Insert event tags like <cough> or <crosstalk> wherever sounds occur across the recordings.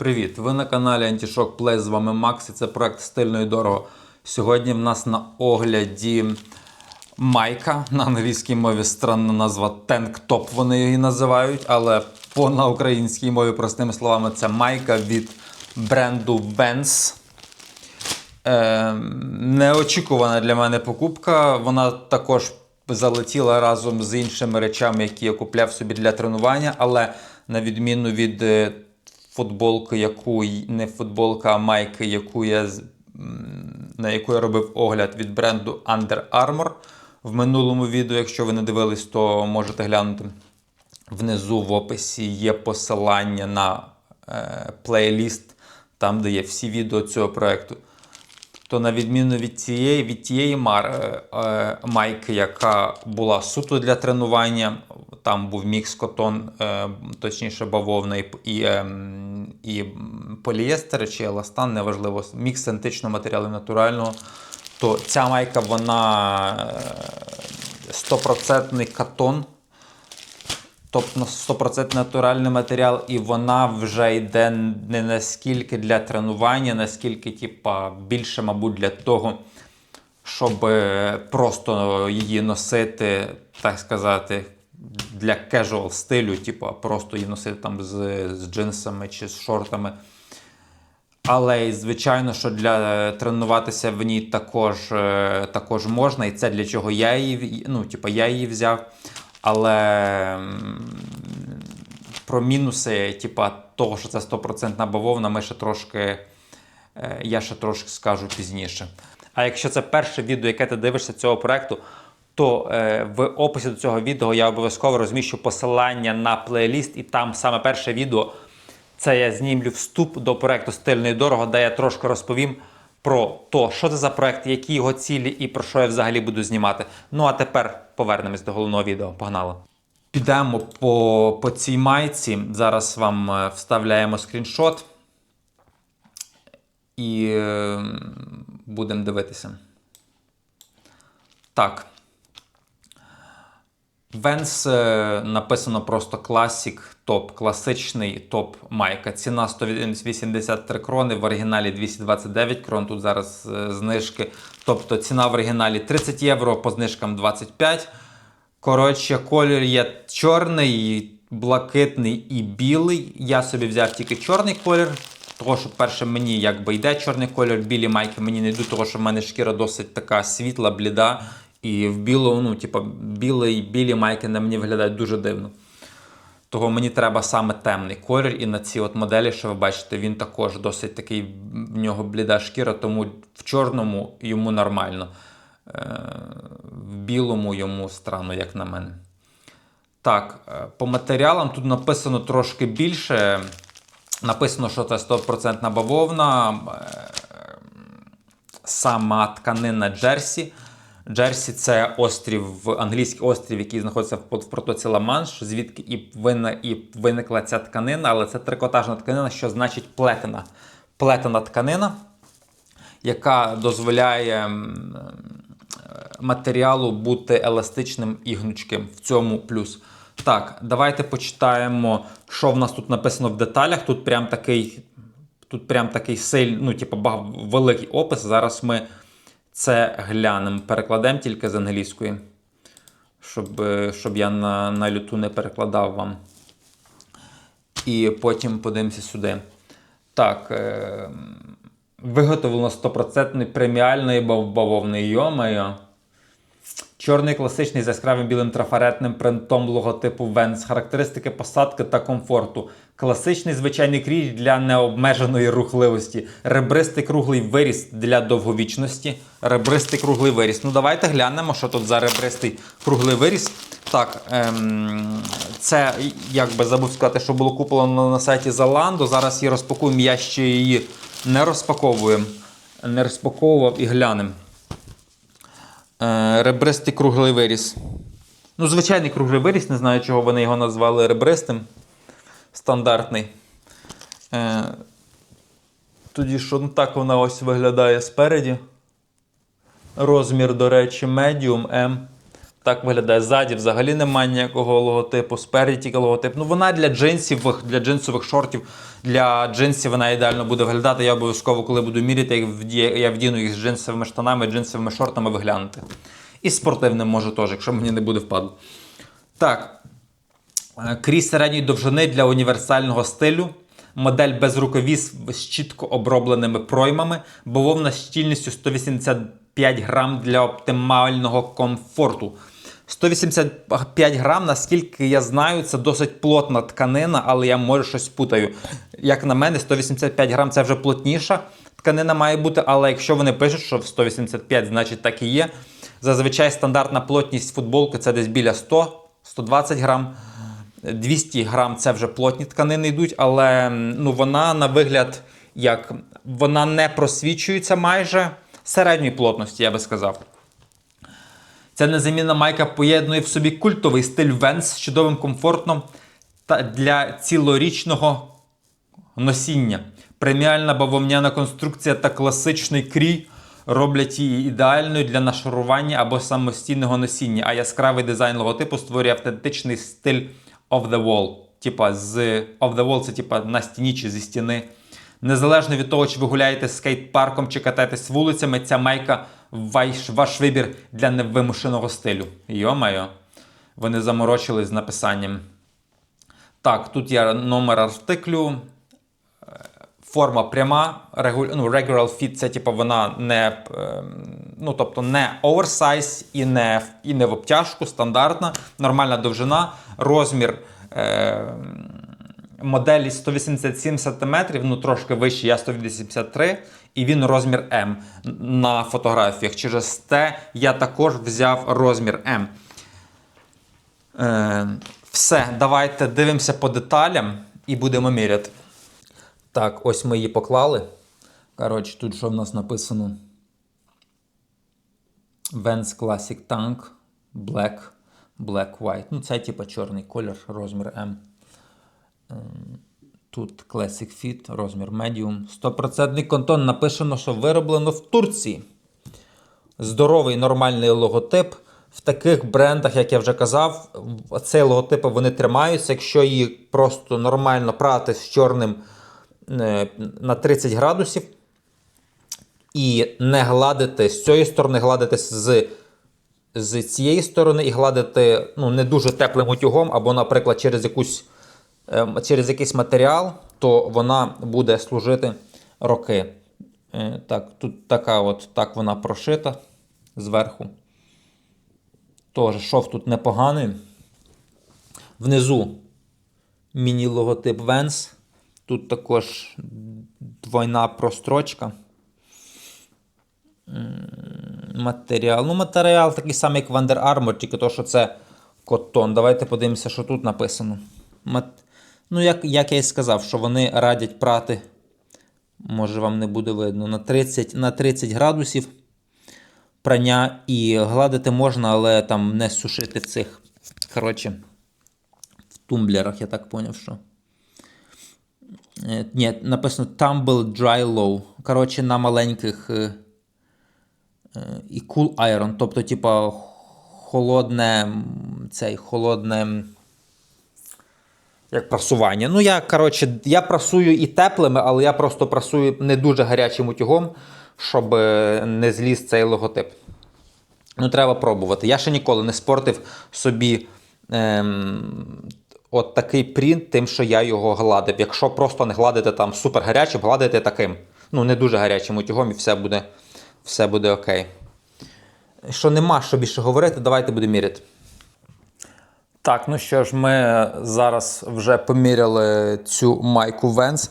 Привіт! Ви на каналі Antishock Play, з вами Макс і це проект стильно і дорого. Сьогодні в нас на огляді майка на англійській мові странна назва Top вони її називають, але по на українській мові, простими словами, це майка від бренду Vans. Е, неочікувана для мене покупка. Вона також залетіла разом з іншими речами, які я купляв собі для тренування, але на відміну від футболки, яку не футболка, а майки, яку я, на яку я робив огляд від бренду Under Armour в минулому відео. Якщо ви не дивились, то можете глянути. Внизу в описі є посилання на е, плейліст, там, де є всі відео цього проекту. То на відміну від цієї, від тієї мар, е, е, майки, яка була суто для тренування, там був мікс котон, е, точніше бавовна і, е, і полієстер чи еластан, неважливо, мікс синтетичного матеріалу натурального, то ця майка, вона е, 100% катон, Тобто 100% натуральний матеріал, і вона вже йде не наскільки для тренування, наскільки, типа, більше, мабуть, для того, щоб е, просто її носити, так сказати, для casual стилю, типа, просто її носити там з, з джинсами чи з шортами. Але звичайно, що для е, тренуватися в ній також, е, також можна, і це для чого я її, ну, типу, я її взяв. Але про мінуси, типа, того, що це 100% бавовна, ми ще трошки, е, я ще трошки скажу пізніше. А якщо це перше відео, яке ти дивишся цього проекту, то е, в описі до цього відео я обов'язково розміщу посилання на плейліст, і там саме перше відео це я знімлю вступ до проекту Стильно дорого, де я трошки розповім про то, що це за проект, які його цілі і про що я взагалі буду знімати. Ну а тепер повернемось до головного відео. Погнали! Підемо по, по цій майці. Зараз вам е, вставляємо скріншот і е, будемо дивитися. Так. Венс е, написано просто Classic топ, класичний топ майка. Ціна 183 крони, в оригіналі 229 крон. Тут зараз е, знижки. Тобто ціна в оригіналі 30 євро, по знижкам 25. Коротше, колір є чорний, блакитний і білий. Я собі взяв тільки чорний колір. Того, що перше мені якби йде чорний колір, білі майки мені не йдуть, того що в мене шкіра досить така світла, бліда. І в білому, ну, типу, білий, білі майки на мені виглядають дуже дивно. Того мені треба саме темний колір, і на цій от моделі, що ви бачите, він також досить такий, в нього бліда шкіра, тому в чорному йому нормально. Е, в білому йому странно, як на мене. Так, е, по матеріалам тут написано трошки більше. Написано, що це 100% бавовна. е, Сама тканина Джерсі. Джерсі це острів, англійський острів, який знаходиться в протоці Ла-Манш, звідки і, вина, і виникла ця тканина, але це трикотажна тканина, що значить плетена. Плетена тканина, яка дозволяє е, матеріалу бути еластичним і гнучким. В цьому плюс. Так, давайте почитаємо, що в нас тут написано в деталях. Тут прям такий, тут прям такий сильний, ну, типу, великий опис. Зараз ми це глянемо. Перекладемо тільки з англійської, щоб, щоб я на, на люту не перекладав вам. І потім подивимося сюди. Так. Е- виготовлено 100% преміальної бав- бавовни. Йомайо. Чорний класичний з яскравим білим трафаретним принтом логотипу Vans. Характеристики посадки та комфорту. Класичний звичайний крій для необмеженої рухливості. Ребристий круглий виріс для довговічності. Ребристий круглий виріс. Ну давайте глянемо, що тут за ребристий круглий виріс. Так, ем, це як би забув сказати, що було куплено на сайті Zalando. Зараз її розпакуємо. Я ще її не розпаковую. Не розпаковував і глянемо. Е, ребристий круглий виріс. Ну, звичайний круглий виріс, не знаю, чого вони його назвали ребристим. Стандартний. Е, тоді що ну, так вона ось виглядає спереді. Розмір, до речі, medium M. так виглядає. Ззаді взагалі немає ніякого логотипу, спереді тільки логотип. Ну вона для джинсів, для джинсових шортів, для джинсів вона ідеально буде виглядати. Я обов'язково, коли буду міряти, я вдіну їх з джинсовими штанами, джинсовими шортами виглянути. І спортивним може теж, якщо мені не буде впадло. Так. Е, Крій середньої довжини для універсального стилю. Модель без рукавіз з чітко обробленими проймами. Бавовна з щільністю 185 грам для оптимального комфорту. 185 грам, наскільки я знаю, це досить плотна тканина, але я може щось путаю. Як на мене, 185 грам це вже плотніша тканина має бути, але якщо вони пишуть, що в 185, значить так і є. Зазвичай стандартна плотність футболки це десь біля 100-120 грам. 200 грам це вже плотні тканини йдуть, але ну, вона на вигляд як вона не просвічується майже середньої плотності, я би сказав. Ця незамінна майка поєднує в собі культовий стиль Vans з чудовим комфортом та для цілорічного носіння. Преміальна бавовняна конструкція та класичний крій роблять її ідеальною для нашарування або самостійного носіння, а яскравий дизайн логотипу створює автентичний стиль of the wall. Типа з of the wall це типа на стіні чи зі стіни. Незалежно від того, чи ви гуляєте скейт-парком чи катаєтесь вулицями, ця майка ваш, ваш вибір для невимушеного стилю. Йо-майо, вони заморочились з написанням. Так, тут є номер артиклю. Е, Форма пряма, ну, regular fit, це типу вона не, ем, ну, тобто не оверсайз і не, і не в обтяжку, стандартна, нормальна довжина, розмір е, моделі 187 см, ну трошки вищий, я 183 і він розмір М на фотографіях. Через те я також взяв розмір М. Е, все, давайте дивимося по деталям і будемо міряти. Так, ось ми її поклали. Коротше, тут що в нас написано? Vans Classic Tank Black, Black White. Ну, це типа чорний колір, розмір М. Ем, Тут Classic Fit, розмір Medium. 100% контон написано, що вироблено в Турції. Здоровий нормальний логотип. В таких брендах, як я вже казав, в- цей логотип вони тримаються. Якщо її просто нормально прати з чорним е, на 30 градусів і не гладити з цієї сторони, гладити з, з цієї сторони і гладити ну, не дуже теплим утюгом, або, наприклад, через якусь через якийсь матеріал, то вона буде служити роки. Е, Так, тут така от так вона прошита зверху. Тож, шов тут непоганий. Внизу міні-логотип Vans. Тут також двойна прострочка. Матеріал. Ну, матеріал такий самий, як в Under Armour, тільки то, що це котон. Давайте подивимося, що тут написано. Мат... Ну, як, як я і сказав, що вони радять прати. Може, вам не буде видно. На 30, на 30 градусів прання і гладити можна, але там не сушити цих. Коротше, в тумблерах, я так поняв, що. Е, Ні, написано Tumble Dry Low. Коротше, на маленьких. е, е, І Cool Iron. Тобто, типа, холодне. Цей холодне. Як прасування. Ну, я, коротше, я прасую і теплими, але я просто прасую не дуже гарячим утюгом, щоб е, не зліз цей логотип. Ну, треба пробувати. Я ще ніколи не спортив собі ем, от такий принт, тим, що я його гладив. Якщо просто не гладити там супер гарячим, гладити таким. Ну, не дуже гарячим утюгом, і все буде, все буде окей. Що нема що більше говорити, давайте будемо міряти. Так, ну що ж, ми зараз вже поміряли цю майку Vans.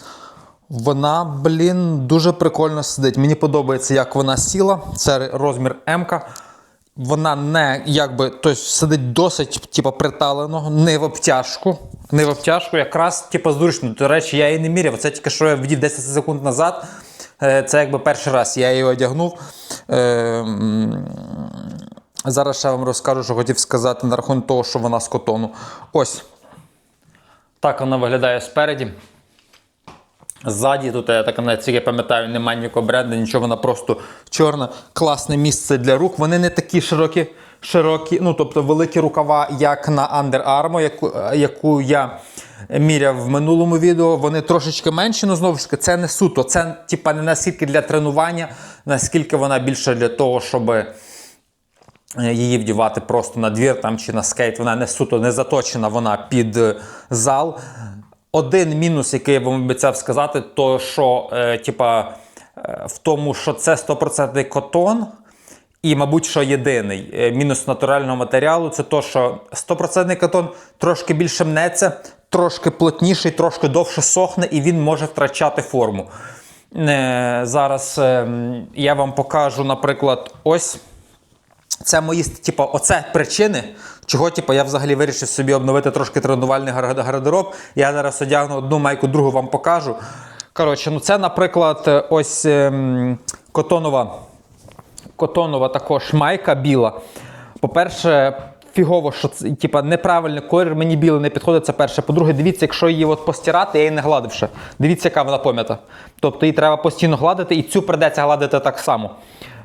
Вона, блін, дуже прикольно сидить. Мені подобається, як вона сіла. Це розмір М. Вона не якби тобто, сидить досить типу, приталено, не в обтяжку. Не в обтяжку, якраз типу, зручно. До речі, я її не міряв. Це тільки що я вдів 10 секунд назад. Е, Це якби перший раз я її одягнув. Е, Зараз ще вам розкажу, що хотів сказати на рахунок того, що вона з котону. Ось. Так вона виглядає спереді. Ззаді тут я так навіть я пам'ятаю, немає ніякого бренду, нічого, вона просто чорна. Класне місце для рук. Вони не такі широкі, широкі, ну тобто великі рукава, як на Under Armour, яку, яку я міряв в минулому відео. Вони трошечки менші, але знову ж таки, це не суто. Це типа не наскільки для тренування, наскільки вона більше для того, щоб її вдівати просто на двір там, чи на скейт. Вона не суто не заточена, вона під е, зал. Один мінус, який я вам обіцяв сказати, то що е, типа, е, в тому, що це 100% котон. І, мабуть, що єдиний е, мінус натурального матеріалу це то, що 100% котон трошки більше мнеться, трошки плотніший, трошки довше сохне, і він може втрачати форму. Е, Зараз е, я вам покажу, наприклад, ось. Це мої типу, оце причини, чого типу, я взагалі вирішив собі обновити трошки тренувальний гар- гардероб. Я зараз одягну одну майку, другу вам покажу. Коротше, ну це, наприклад, ось ем, котонова, котонова також майка біла. По-перше, фігово, що це типа, неправильний колір, мені білий не підходить. Це перше. По-друге, дивіться, якщо її от постирати, я її не гладивши. Дивіться, яка вона пом'ята. Тобто її треба постійно гладити, і цю придеться гладити так само.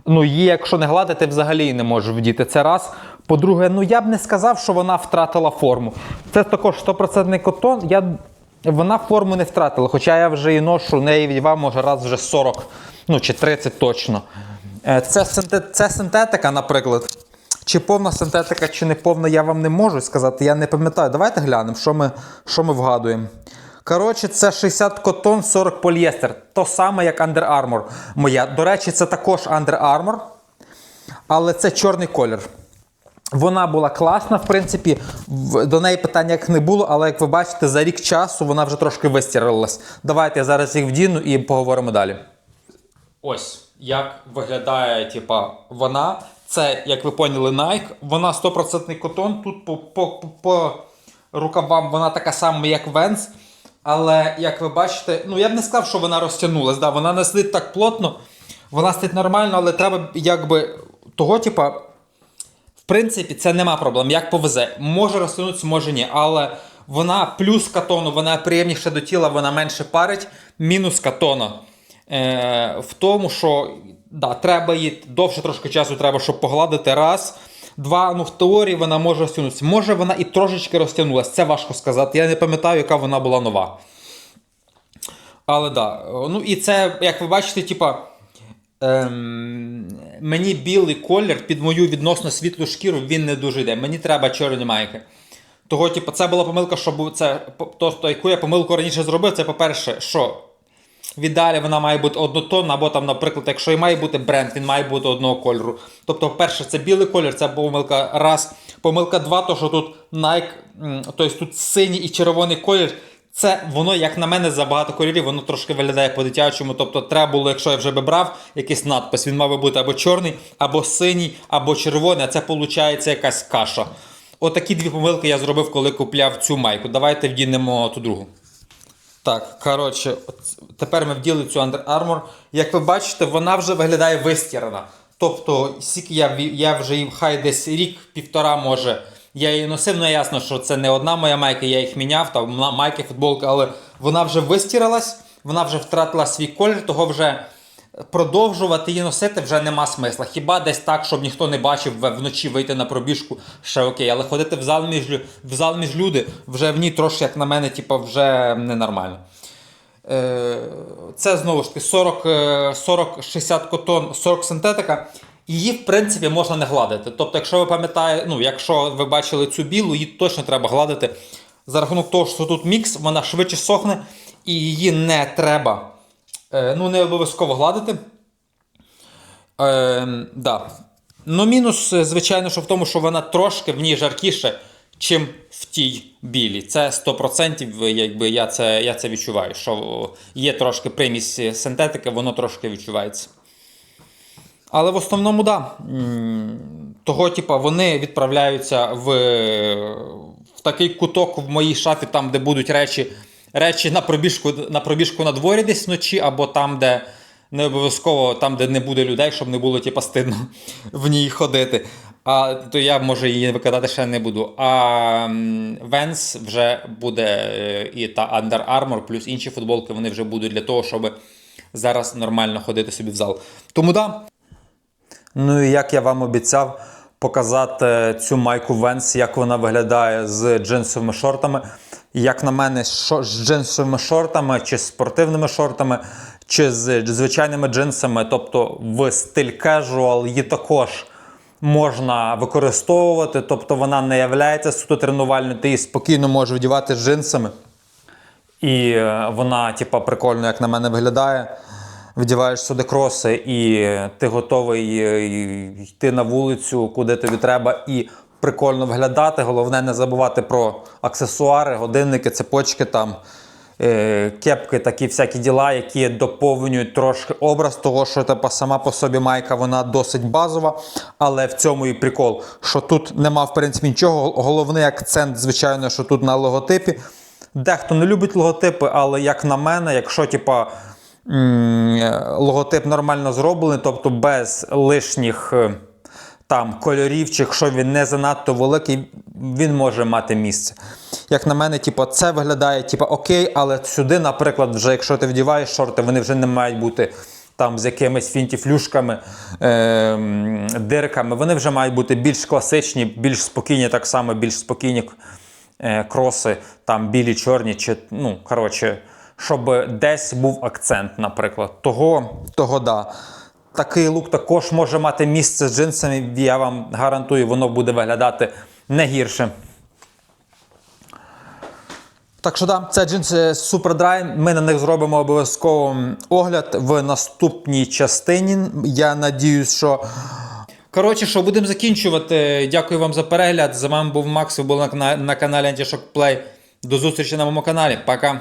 Ну, її, якщо не гладити, взагалі не можу вдіти. Це раз. По-друге, ну я б не сказав, що вона втратила форму. Це також 100% котон. Я... Вона форму не втратила, хоча я вже її ношу, неї вдівав, може, раз вже 40, ну чи 30 точно. Е, Це, це синтетика, наприклад. Чи повна синтетика, чи не повна, я вам не можу сказати. Я не пам'ятаю. Давайте глянемо, що ми, що ми вгадуємо. Коротше, це 60 котон, 40 поліестер. То саме, як Under Armour моя. До речі, це також Under Armour, але це чорний колір. Вона була класна, в принципі, до неї питань як не було, але як ви бачите, за рік часу вона вже трошки вистірилась. Давайте я зараз їх вдіну і поговоримо далі. Ось як виглядає, типа, вона. Це, як ви поняли, Nike. Вона 100% котон. Тут по, по, по, по рукавам вона така сама, як Vans. Але як ви бачите, ну я б не сказав, що вона розтягнулась. Да, вона не сидить так плотно, вона сидить нормально, але треба якби того, типа. В принципі, це нема проблем, як повезе. Може розтягнутися, може ні. Але вона плюс катону, вона приємніше до тіла, вона менше парить. Мінус катона. Е, в тому, що да, треба її довше трошки часу треба, щоб погладити. Раз. Два, ну в теорії вона може розтягнутися. Може вона і трошечки розтягнулася. Це важко сказати. Я не пам'ятаю, яка вона була нова. Але да. Ну і це, як ви бачите, типа. Ем, мені білий колір під мою відносно світлу шкіру він не дуже йде. Мені треба чорні майки. Того, типу, це була помилка, що це то, то, яку я помилку раніше зробив, це по-перше, що в ідеалі вона має бути однотонна, або там, наприклад, якщо і має бути бренд, він має бути одного кольору. Тобто, перше, це білий колір, це помилка раз. Помилка два, то що тут Nike, тобто тут синій і червоний колір. Це воно, як на мене, забагато кольорів, воно трошки виглядає по-дитячому. Тобто, треба було, якщо я вже би брав якийсь надпис, він мав би бути або чорний, або синій, або червоний, а це виходить якась каша. Отакі дві помилки я зробив, коли купляв цю майку. Давайте вдінемо ту другу. Так, коротше, от тепер ми вділи цю Under Armour. Як ви бачите, вона вже виглядає вистірана. Тобто, скільки я, я вже їм хай десь рік-півтора може. Я її носив, ну ясно, що це не одна моя майка, я їх міняв, там ма- майки, футболка, але вона вже вистіралась, вона вже втратила свій колір, того вже продовжувати її носити вже нема смисла. Хіба десь так, щоб ніхто не бачив вночі вийти на пробіжку, ще окей. Але ходити в зал між, в зал між люди вже в ній трошки, як на мене, типу, вже ненормально. Е, Це знову ж таки 40, е, 40-60 котон, 40 синтетика. Її, в принципі, можна не гладити. Тобто, якщо ви пам'ятаєте, ну, якщо ви бачили цю білу, її точно треба гладити. За рахунок того, що тут мікс, вона швидше сохне і її не треба. Е, Ну, не обов'язково гладити. Е, да. Ну, мінус, е, звичайно, що в тому, що вона трошки в ній жаркіше, чим в тій білій. Це 100%, якби я це, я це відчуваю. Що є трошки примість синтетики, воно трошки відчувається. Але в основному, да. Того, типа, вони відправляються в, в такий куток в моїй шафі, там, де будуть речі, речі на пробіжку, на пробіжку на дворі десь вночі, або там, де не обов'язково там, де не буде людей, щоб не було типа, стидно <laughs> в ній ходити. А, то я може її викладати ще не буду. А Vans вже буде е, і та Under Armour, плюс інші футболки, вони вже будуть для того, щоб зараз нормально ходити собі в зал. Тому да. Ну і як я вам обіцяв показати цю майку Vans, як вона виглядає з джинсовими шортами. Як на мене, з джинсовими шортами, чи з спортивними шортами, чи з звичайними джинсами, тобто в стиль casual її також можна використовувати, тобто вона не є суто тренувальною, ти її спокійно можеш вдівати з джинсами. І е, вона, типа, прикольно, як на мене виглядає. Вдіваєш сюди кроси, і ти готовий е, йти на вулицю, куди тобі треба, і прикольно виглядати. Головне не забувати про аксесуари, годинники, цепочки там. е, Кепки, такі всякі діла, які доповнюють трошки образ того, що типа, сама по собі майка вона досить базова. Але в цьому і прикол, що тут нема в принципі нічого. Головний акцент, звичайно, що тут на логотипі. Дехто не любить логотипи, але як на мене, якщо типа, логотип нормально зроблений, тобто без лишніх е, там кольорів, чи якщо він не занадто великий, він може мати місце. Як на мене, типу, це виглядає типу, окей, але сюди, наприклад, вже якщо ти вдіваєш шорти, вони вже не мають бути там з якимись фінтіфлюшками, е, дирками. Вони вже мають бути більш класичні, більш спокійні, так само більш спокійні е, кроси, там білі, чорні, чи, ну, коротше, щоб десь був акцент, наприклад. Того, того да. Такий лук також може мати місце з джинсами, я вам гарантую, воно буде виглядати не гірше. Так що да, це джинси Super Dry. Ми на них зробимо обов'язково огляд в наступній частині. Я надіюсь, що. Коротше, що будемо закінчувати. Дякую вам за перегляд. З вами був Макс. Ви були на, на каналі Antishock Play. До зустрічі на моєму каналі. Пока.